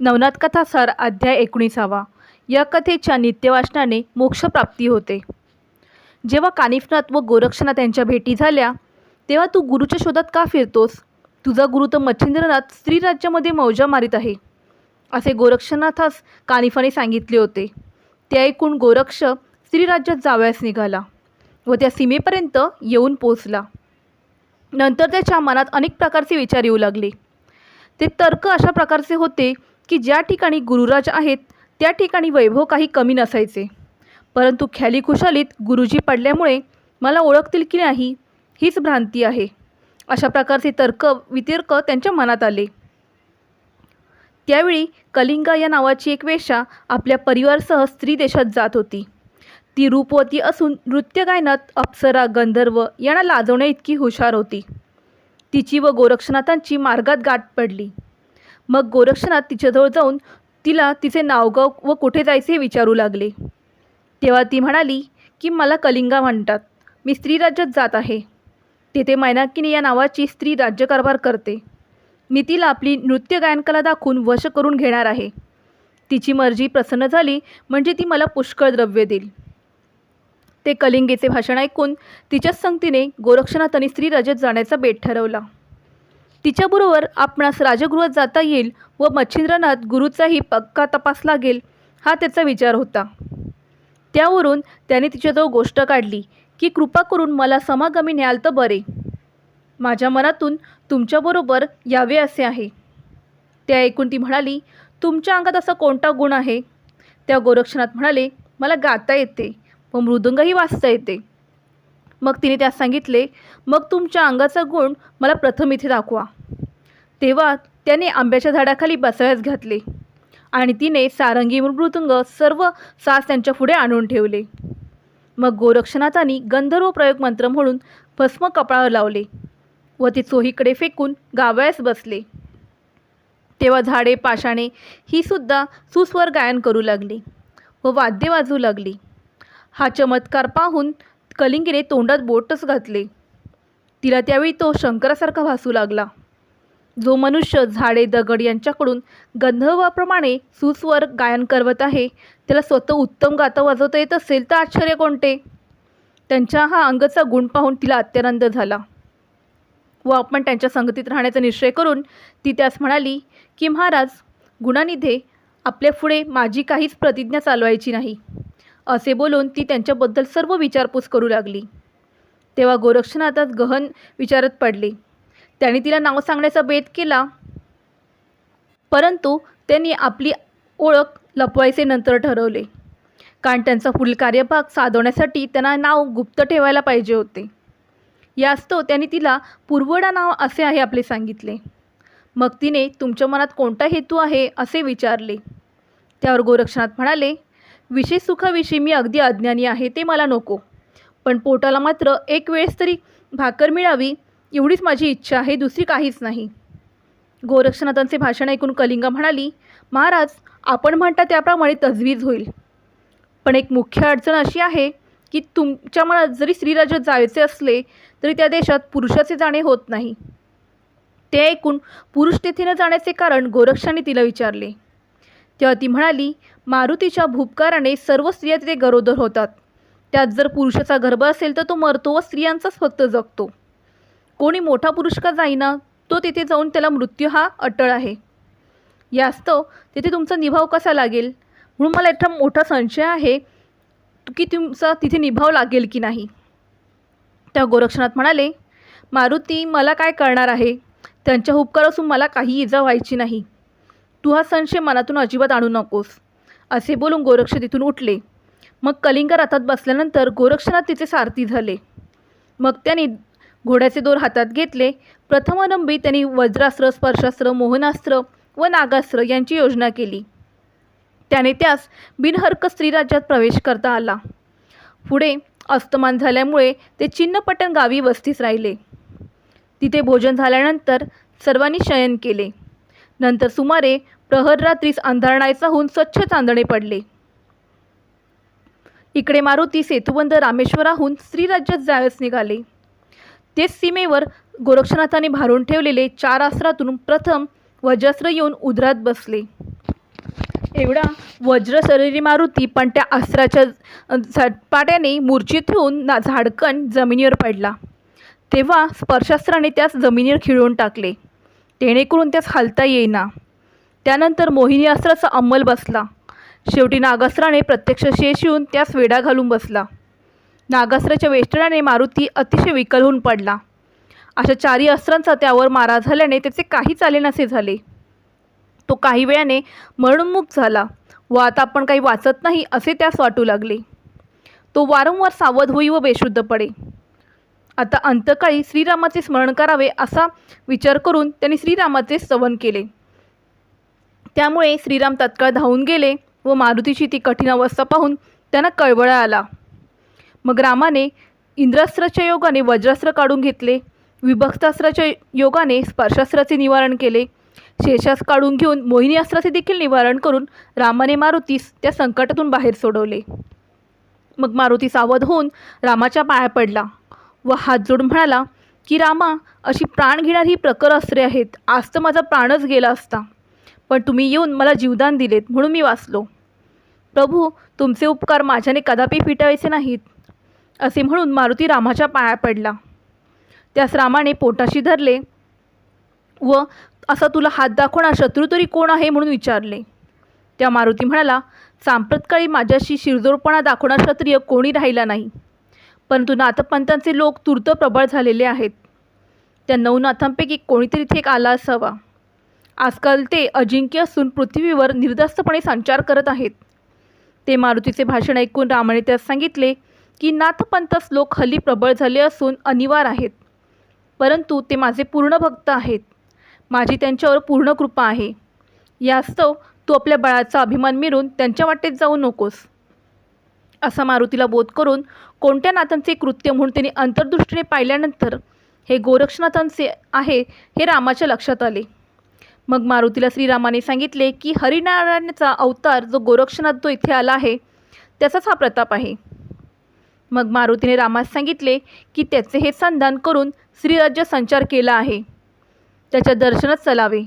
नवनाथ कथा सार अध्याय एकोणीसावा. या कथेच्या नित्यवाचनाने मोक्षप्राप्ती होते. जेव्हा कानिफनाथ व गोरक्षनाथ यांच्या भेटी झाल्या तेव्हा तू गुरुच्या शोधात का फिरतोस? तुझा गुरु तर मच्छिंद्रनाथ स्त्रीराज्यामध्ये मौजा मारित आहे असे गोरक्षनाथास कानिफाने सांगितले होते. ते ऐकून गोरक्ष स्त्रीराज्यात जावयास निघाला व त्या सीमेपर्यंत येऊन पोचला नंतर त्याच्या मनात अनेक प्रकारचे विचार येऊ लागले. ते तर्क अशा प्रकारचे होते की ज्या ठिकाणी गुरुराज आहेत त्या ठिकाणी वैभव काही कमी नसायचे. परंतु ख्याली खुशालीत गुरुजी पडल्यामुळे मला ओळखतील की नाही हीच भ्रांती आहे. अशा प्रकारचे तर्क वितर्क त्यांच्या मनात आले. त्यावेळी कलिंगा या नावाची एक वेशा आपल्या परिवारसह स्त्री देशात जात होती. ती रूपवती असून नृत्य गायनात अप्सरा गंधर्व यांना लाजवण्या इतकी हुशार होती. तिची व गोरक्षनाथांची मार्गात गाठ पडली. मग गोरक्षनाथ तिच्याजवळ जाऊन तिला तिचे नावगाव व कुठे जायचे हे विचारू लागले. तेव्हा ती म्हणाली की मला कलिंगा म्हणतात. मी स्त्री राज्यात जात आहे. तेथे मैनाकिनी या नावाची स्त्री राज्यकारभार करते. मी तिला आपली नृत्य गायनकला दाखवून वश करून घेणार आहे. तिची मर्जी प्रसन्न झाली म्हणजे ती मला पुष्कळ द्रव्य देईल. ते कलिंगेचे भाषण ऐकून तिच्याच संगतीने गोरक्षनाथ आणि स्त्री राज्यात जाण्याचा बेट ठरवला. तिच्याबरोबर आपणास राजगृहात जाता येईल व मच्छिंद्रनाथ गुरुचाही पक्का तपास लागेल हा त्याचा विचार होता. त्यावरून त्याने तिच्याजवळ गोष्ट काढली की कृपा करून मला समागमी न्याल तर बरे. माझ्या मनातून तुमच्याबरोबर यावे असे आहे. त्या ऐकून ती म्हणाली तुमच्या अंगात असा कोणता गुण आहे? त्या गोरक्षनाथ म्हणाले मला गाता येते व मृदुंगही वाचता येते. मग तिने त्यास सांगितले मग तुमच्या अंगाचा गुण मला प्रथम इथे दाखवा. तेव्हा त्याने आंब्याच्या झाडाखाली बसाव्यास घातले आणि तिने सारंगी मृदुंग सर्व सास त्यांच्या पुढे आणून ठेवले. मग गोरक्षनाथांनी गंधर्व प्रयोग मंत्र म्हणून भस्म कपाळावर लावले व ते चोहीकडे फेकून गावयास बसले. तेव्हा झाडे पाषाणे ही सुद्धा सुस्वर गायन करू लागली व वाद्य वाजू लागली. हा चमत्कार पाहून कलिंगीने तोंडात बोटच घातले. तिला त्यावेळी तो शंकरासारखा भासू लागला. जो मनुष्य झाडे दगड यांच्याकडून गंधर्वाप्रमाणे सुस्वर गायन करवत आहे त्याला स्वतः उत्तम गाता वाजवता येत असेल तर आश्चर्य कोणते? त्यांच्या हा अंगचा गुण पाहून तिला अत्यानंद झाला. व आपण त्यांच्या संगतीत राहण्याचा निश्चय करून ती त्यास म्हणाली की महाराज गुणानिधे आपल्या पुढे माझी काहीच प्रतिज्ञा चालवायची नाही. असे बोलून ती त्यांच्याबद्दल सर्व विचारपूस करू लागली. तेव्हा गोरक्षनाथात गहन विचारत पडले. त्याने तिला नाव सांगण्याचा बेत केला. परंतु त्यांनी आपली ओळख लपवायचे नंतर ठरवले. कारण त्यांचा पुढील कार्यभाग साधवण्यासाठी त्यांना नाव गुप्त ठेवायला पाहिजे होते. यास्तव त्यांनी तिला पूर्वडा नाव असे आहे आपले सांगितले. मग तिने तुमच्या मनात कोणता हेतू आहे असे विचारले. त्यावर गोरक्षनाथ म्हणाले विशेष सुखाविषयी मी अगदी अज्ञानी आहे ते मला नको. पण पोटाला मात्र एक वेळेस तरी भाकर मिळावी एवढीच माझी इच्छा आहे दुसरी काहीच नाही. गोरक्षनाथांचे भाषण ऐकून कलिंगा म्हणाली महाराज आपण म्हणता त्याप्रमाणे तजवीज होईल. पण एक मुख्य अडचण अशी आहे की तुमच्या मनात जरी स्त्रीराज्यात जायचे असले तरी त्या देशात पुरुषाचे जाणे होत नाही. ते ऐकून पुरुष तेथे न जाण्याचे कारण गोरक्षाने तिला विचारले. तेव्हा ती म्हणाली मारुतीच्या भूपकाराने सर्व स्त्रिया तिथे गरोदर होतात. त्यात जर पुरुषाचा गर्भ असेल तर तो मरतो व स्त्रियांचाच फक्त जगतो. कोणी मोठा पुरुष का जाईना तो तिथे जाऊन त्याला मृत्यू हा अटळ आहे. यास्तव तिथे तुमचा निभाव कसा लागेल? म्हणून मला इथं मोठा संशय आहे की तुमचा तिथे निभाव लागेल की नाही. त्या गोरक्षनाथ म्हणाले मारुती मला काय करणार आहे? त्यांच्या उपकार असून मला काही इजा व्हायची नाही. तू हा संशय मनातून अजिबात आणू नकोस. असे बोलून गोरक्ष तिथून उठले. मग कलिंग रथात बसल्यानंतर गोरक्षनाथ तिचे सारथी झाले. मग त्यांनी घोड्याचे दोर हातात घेतले. प्रथमारंभी त्यांनी वज्रास्त्र स्पर्शास्त्र मोहनास्त्र व नागास्त्र यांची योजना केली. त्याने त्यास बिनहर्क स्त्रीराज्यात प्रवेश करता आला. पुढे अस्तमान झाल्यामुळे ते चिन्नपटण गावी वस्तीस राहिले. तिथे भोजन झाल्यानंतर सर्वांनी शयन केले. नंतर सुमारे प्रहर रात्रीस अंधारणायचा होऊन स्वच्छ चांदणे पडले. इकडे मारुती सेतुबंद रामेश्वराहून स्त्रीराज्यात जायस निघाले. तेच सीमेवर गोरक्षनाथाने भारून ठेवलेले चार अस्त्रातून प्रथम वज्रास्त्र येऊन उदरात बसले. एवढा वज्रशरीरी मारुती पण त्या अस्त्राच्या झटपाट्याने मूर्छित होऊन ना झाडकन जमिनीवर पडला. तेव्हा स्पर्शास्त्राने त्यास जमिनीवर खिळवून टाकले. जेणेकरून त्यास हालता येईना. त्यानंतर मोहिनी अस्त्राचा अंमल बसला. शेवटी नागास्त्राने प्रत्यक्ष शेष येऊन त्यास वेढा घालून बसला. नागास्त्राच्या वेष्टनाने मारुती अतिशय विकल होऊन पडला. अशा चारी अस्त्रांचा त्यावर मारा झाल्याने त्याचे काही चालेनासे झाले. तो काही वेळाने मरणमुख झाला. व आता आपण काही वाचत नाही असे त्यास वाटू लागले. तो वारंवार सावध होई व बेशुद्ध पडे. आता अंतकाळी श्रीरामाचे स्मरण करावे असा विचार करून त्यांनी श्रीरामाचे स्तवन केले. त्यामुळे श्रीराम तत्काळ धावून गेले व मारुतीची ती कठीण अवस्था पाहून त्यांना कळवळा आला. मग रामाने इंद्रास्त्राच्या योगाने वज्रास्त्र काढून घेतले. विभक्तास्त्राच्या योगाने स्पर्शास्त्राचे निवारण केले. शेषास काढून घेऊन मोहिनी अस्त्राचे देखील निवारण करून रामाने मारुतीस त्या संकटातून बाहेर सोडवले. मग मारुती सावध होऊन रामाच्या पाया पडला व हात जोडून म्हणाला की रामा अशी प्राण घेणारी ही प्रकर अस्त्रे आहेत. आज तर माझा प्राणच गेला असता. पण तुम्ही येऊन मला जीवदान दिलेत म्हणून मी वाचलो. प्रभू तुमचे उपकार माझ्याने कदापि फिटावायचे नाहीत. असे म्हणून मारुती रामाच्या पाया पडला. त्यास रामाने पोटाशी धरले व असा तुला हात दाखवणार शत्रू तरी कोण आहे म्हणून विचारले. त्या मारुती म्हणाला सांप्रतकाळी माझ्याशी शिरजोरपणा दाखवणार क्षत्रिय कोणी राहिला नाही. परंतु नाथपंतांचे लोक तूर्त प्रबळ झालेले आहेत. त्या नऊ नाथांपैकी कोणीतरी इथे एक आला असावा. आजकाल ते अजिंक्य असून पृथ्वीवर निर्दस्तपणे संचार करत आहेत. ते मारुतीचे भाषण ऐकून रामाने त्यास सांगितले की नाथपंथस श्लोक हल्ली प्रबळ झाले असून अनिवार आहेत. परंतु ते माझे पूर्ण भक्त आहेत. माझी त्यांच्यावर पूर्ण कृपा आहे. यास्तव तू आपल्या बळाचा अभिमान मिरून त्यांच्या वाटेत जाऊ नकोस. असा मारुतीला बोध करून कोणत्या नाथांचे कृत्य म्हणून त्यांनी अंतर्दृष्टीने पाहिल्यानंतर हे गोरक्षनाथांचे आहे हे रामाच्या लक्षात आले. मग मारुतीला श्रीरामाने सांगितले की हरिनारायणाचा अवतार जो गोरक्षनाथ जो इथे आला आहे त्याचाच हा प्रताप आहे. मग मारुतीने रामास सांगितले की त्याचे हे संधान करून श्रीराज्य संचार केला आहे. त्याच्या दर्शनात चलावे.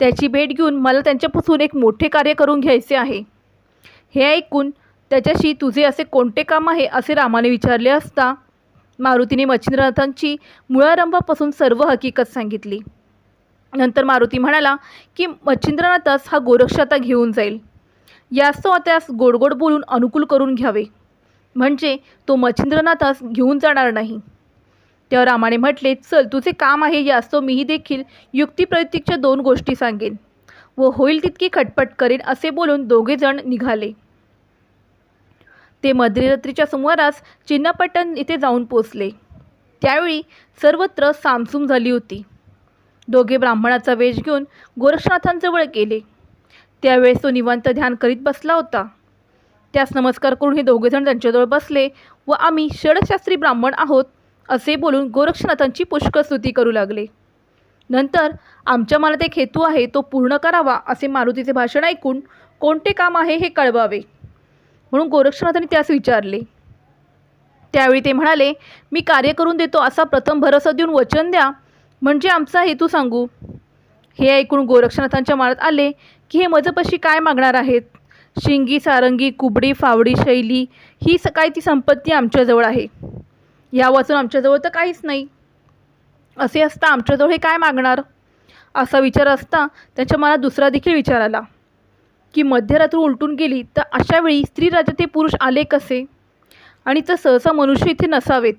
त्याची भेट घेऊन मला त्यांच्यापासून एक मोठे कार्य करून घ्यायचे आहे. हे ऐकून त्याच्याशी तुझे असे कोणते काम आहे असे रामाने विचारले असता मारुतीने मच्छिंद्रनाथांची मुळारंभापासून सर्व हकीकत सांगितली. नंतर मारुती म्हणाला की मच्छिंद्रनाथास हा गोरक्ष आता घेऊन जाईल. यास्तव त्यास गोडगोड बोलून अनुकूल करून घ्यावे. म्हणजे तो मच्छिंद्रनाथास घेऊन जाणार नाही. तेव्हा रामाने म्हटले चल तुझे काम आहे यास्तव मीही देखील युक्तिप्रयुक्तीच्या दोन गोष्टी सांगेन. व होईल तितकी खटपट करेन असे बोलून दोघेजण निघाले. ते मध्यरात्रीच्या सुमारास चिन्नपट्टण इथे जाऊन पोचले. त्यावेळी सर्वत्र सामसूम झाली होती. दोघे ब्राह्मणाचा वेश घेऊन गोरक्षनाथांजवळ गेले. त्यावेळेस तो निवांत ध्यान करीत बसला होता. त्यास नमस्कार करून हे दोघेजण त्यांच्याजवळ बसले व आम्ही षडशास्त्री ब्राह्मण आहोत असे बोलून गोरक्षनाथांची पुष्कळ स्तुती करू लागले. नंतर आमच्या मनात एक हेतू आहे तो पूर्ण करावा असे मारुतीचे भाषण ऐकून कोणते काम आहे हे कळवावे. म्हणून गोरक्षनाथांनी त्यास विचारले. त्यावेळी ते म्हणाले मी कार्य करून देतो असा प्रथम भरोसा देऊन वचन द्या. म्हणजे आमचा हेतू सांगू. हे ऐकून गोरक्षनाथांच्या मनात आले की हे मजपशी काय मागणार आहेत? शिंगी सारंगी कुबडी फावडी शैली ही स काय ती संपत्ती आमच्याजवळ आहे. या वाचून आमच्याजवळ तर काहीच नाही. असे असता आमच्याजवळ हे काय मागणार? असा विचार असता त्याच्या मनात दुसरा देखील विचार आला. की मध्यरात्र उलटून गेली तर अशा वेळी स्त्री ते पुरुष आले कसे? आणि तर सहसा मनुष्य इथे नसावेत.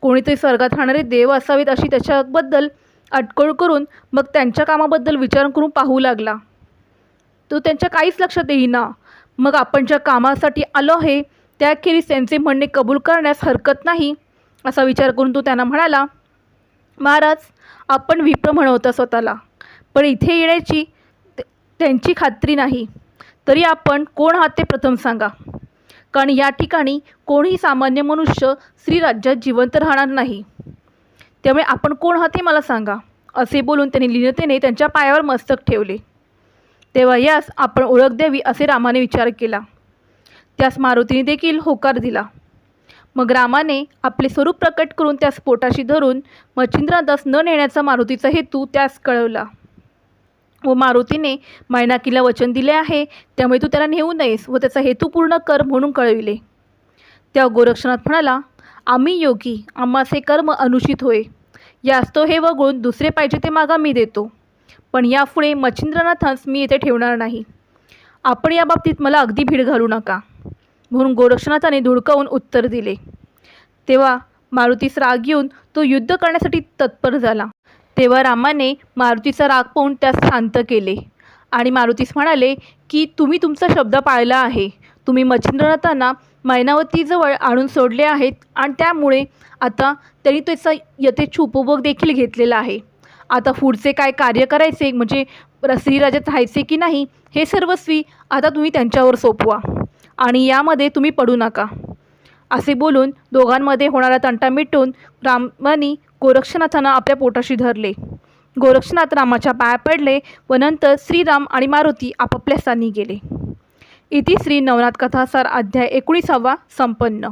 कोणीतरी स्वर्गात राहणारे देव असावेत अशी त्याच्याबद्दल अटकळ करून मग त्यांच्या कामाबद्दल विचार करून पाहू लागला. तो त्यांच्या काहीच लक्षात येईना. मग आपण ज्या कामासाठी आलो आहे त्याखेरीज त्यांचे म्हणणे कबूल करण्यास हरकत नाही असा विचार करून तो त्यांना म्हणाला महाराज आपण विप्र म्हणवता स्वतःला पण इथे येण्याची त्यांची खात्री नाही. तरी आपण कोण आहात ते प्रथम सांगा. कारण या ठिकाणी कोणीही सामान्य मनुष्य श्रीराज्यात जिवंत राहणार नाही. त्यामुळे आपण कोण आहात ते मला सांगा असे बोलून त्यांनी लीनतेने त्यांच्या पायावर मस्तक ठेवले. तेव्हा यास आपण ओळख द्यावी असे रामाने विचार केला. त्यास मारुतीने देखील होकार दिला. मग रामाने आपले स्वरूप प्रकट करून त्यास पोटाशी धरून मच्छिंद्रादास न नेण्याचा मारुतीचा हेतू त्यास कळवला. व मारुतीने मैनाकीला वचन दिले आहे त्यामुळे तू त्याला नेऊ नयेस व त्याचा हेतू पूर्ण कर म्हणून कळविले. त्या गोरक्षनाथ म्हणाला आम्ही योगी आम्हास हे कर्म अनुचित होय. यासतो हे वगळून दुसरे पाहिजे ते मागा मी देतो. पण यापुढे मच्छिंद्रनाथांस मी येथे ठेवणार नाही. आपण या बाबतीत मला अगदी भीड घालू नका. म्हणून गोरक्षनाथाने धुडकावून उत्तर दिले. तेव्हा मारुतीस राग येऊन तो युद्ध करण्यासाठी तत्पर झाला. तेव्हा रामाने मारुतीचा राग पाहून त्यास शांत केले. आणि मारुतीस म्हणाले की तुम्ही तुमचा शब्द पाळला आहे. तुम्ही मच्छिंद्रनाथांना मैनावतीजवळ आणून सोडले आहेत आणि त्यामुळे आता त्यांनी त्याचा यथेच्छ उपभोग देखील घेतलेला आहे. आता पुढचे काय कार्य करायचे? म्हणजे श्रीराजात राहायचे की नाही? हे सर्वस्वी आता तुम्ही त्यांच्यावर सोपवा. आणि यामध्ये तुम्ही पडू नका. असे बोलून दोघांमध्ये होणारा तंटा मिटून रामानी गोरक्षनाथांना आपल्या पोटाशी धरले. गोरक्षनाथ रामाच्या पाया पडले व नंतर श्रीराम आणि मारुती आपापल्या स्थानी गेले. इति श्री नवनाथ कथासार अध्याय एकोणीसावा संपन्न.